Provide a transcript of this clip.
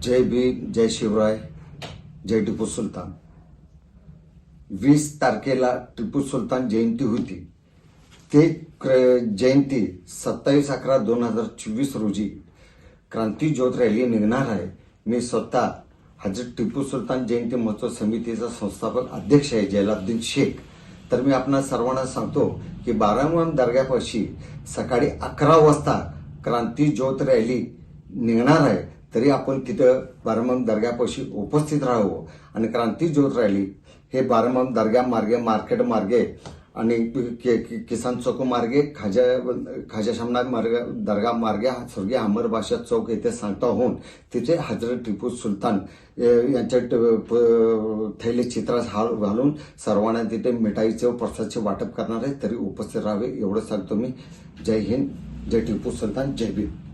जय भीम जय शिवराय जय टिपू सुलतान. वीस तारखेला टिपू सुलतान जयंती होती. ते क्र- जयंती सत्तावीस अकरा दोन हजार चोवीस रोजी क्रांती ज्योत रॅली निघणार आहे. मी स्वतः हजरत टिपू सुलतान जयंती महोत्सव समितीचा संस्थापक अध्यक्ष आहे जलालुद्दीन शेख. तर मी आपणा सर्वांना सांगतो की बारामण दर्ग्यापाशी सकाळी अकरा वाजता क्रांती ज्योत रॅली निघणार आहे. तरी आपण तिथं बारामण दर्ग्यापाशी उपस्थित राहावं. आणि क्रांती ज्योत राहिली हे बारामण दर्ग्या मार्गे मार्केट मार्गे आणि कि- कि- किसान चौक मार्गे खाजा खाजा शामनाग मार्ग दर्गा मार्गे स्वर्गीय अमर बादशाह चौक येथे सांगता होऊन तिथे हजरत टिपू सुलतान यांच्या ट- प- थैले चित्रास हार घालून सर्वांना तिथे मिठाईचे व प्रसादचे वाटप करणार आहे. तरी उपस्थित राहावे एवढं सांगतो मी. जय हिंद जय टिपू सुलतान जय भीम.